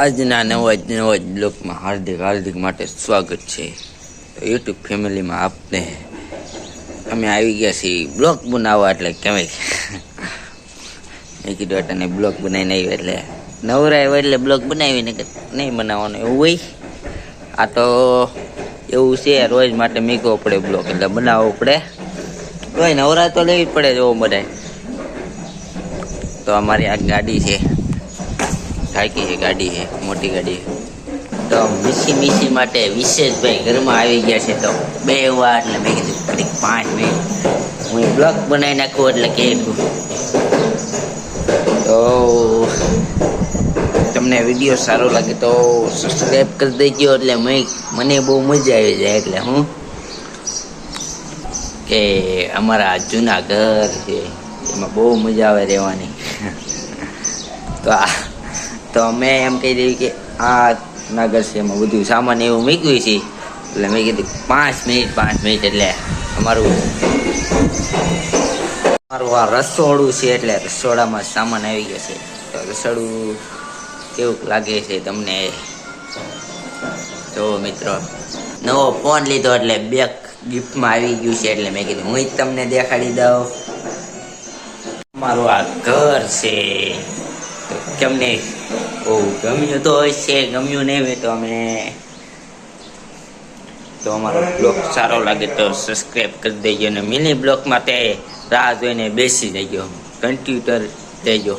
આજના નવા નવા જ બ્લોગમાં હાર્દિક હાર્દિક માટે સ્વાગત છે. યુટ્યુબ ફેમિલીમાં આપને અમે આવી ગયા છીએ બ્લોગ બનાવવા એટલે કહેવાય મેં કીધું એટલે બ્લોક બનાવીને આવ્યો એટલે નવરા હોય એટલે બ્લોક બનાવીને નહીં બનાવવાનું એવું હોય? આ તો એવું છે, રોજ માટે મીકવો પડે બ્લોક એટલે બનાવવો પડે. રોજ નવરા તો લેવી પડે જોવો બધાય. તો અમારી આ ગાડી છે. થાકી છે, ગાડી છે, મોટી ગાડી તો મીસી મીસી માટે વિશેષભાઈ ઘરમાં આવી ગયા છે, તો બે વાર એટલે મેં કીધું, ઘડીક પાંચ મિનિટ. હું બ્લોક બનાવી નાખું એટલે કે તો તમને વીડિયો સારો લાગે તો સબસ્ક્રાઈબ કરી દેજો એટલે મેં મને બહુ મજા આવી જાય એટલે હું કે અમારા જૂના ઘર છે, એમાં બહુ મજા આવે રહેવાની. તો આ તો અમે એમ કહી દીધું કે આ નગર છે એમાં બધું સામાન એવું મૂક્યું છે. એટલે મેં કીધું, પાંચ મિનિટ પાંચ મિનિટ એટલે અમારું અમારું આ રસોડું છે એટલે રસોડામાં સામાન આવી ગયો છે. તો રસોડું કેવું લાગે છે તમને? જો મિત્રો, નવો ફોન લીધો એટલે બેક ગિફ્ટમાં આવી ગયું છે એટલે મેં કીધું, હું જ તમને દેખાડી દઉં. અમારું આ ઘર છે. તો બહુ ગમ્યું તો છે ગમ્યું નહીં તો અમે તો અમારો બ્લોગ સારો લાગે તો સબસ્ક્રાઈબ કરી દેજો અને મિની બ્લોગ માટે રાહ જોઈને બેસી જજો. કન્ટ્યુટર દેજો.